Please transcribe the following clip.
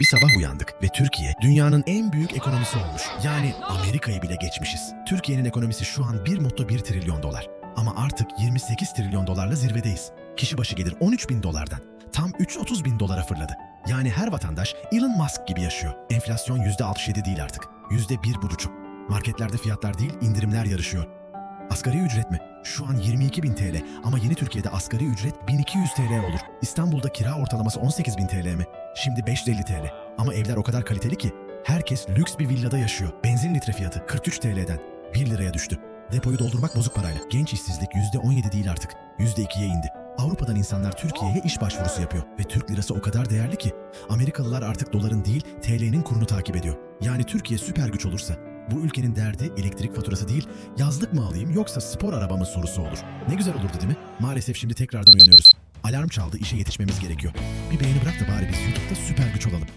Bir sabah uyandık ve Türkiye dünyanın en büyük ekonomisi olmuş. Yani Amerika'yı bile geçmişiz. Türkiye'nin ekonomisi şu an 1.1 trilyon dolar. Ama artık 28 trilyon dolarla zirvedeyiz. Kişi başı gelir 13 bin dolardan. Tam 330 bin dolara fırladı. Yani her vatandaş Elon Musk gibi yaşıyor. Enflasyon %67 değil artık. %1,5. Marketlerde fiyatlar değil indirimler yarışıyor. Asgari ücret mi? Şu an 22 bin TL ama yeni Türkiye'de asgari ücret 1200 TL olur. İstanbul'da kira ortalaması 18 bin TL mi? Şimdi 550 TL. Ama evler o kadar kaliteli ki herkes lüks bir villada yaşıyor. Benzin litre fiyatı 43 TL'den 1 liraya düştü. Depoyu doldurmak bozuk parayla. Genç işsizlik %17 değil artık. %2'ye indi. Avrupa'dan insanlar Türkiye'ye iş başvurusu yapıyor ve Türk lirası o kadar değerli ki Amerikalılar artık doların değil TL'nin kurunu takip ediyor. Yani Türkiye süper güç olursa bu ülkenin derdi elektrik faturası değil, yazlık mı alayım yoksa spor araba mı sorusu olur. Ne güzel olurdu değil mi? Maalesef şimdi tekrardan uyanıyoruz. Alarm çaldı, işe yetişmemiz gerekiyor. Bir beğeni bırak da bari biz YouTube'da süper güç olalım.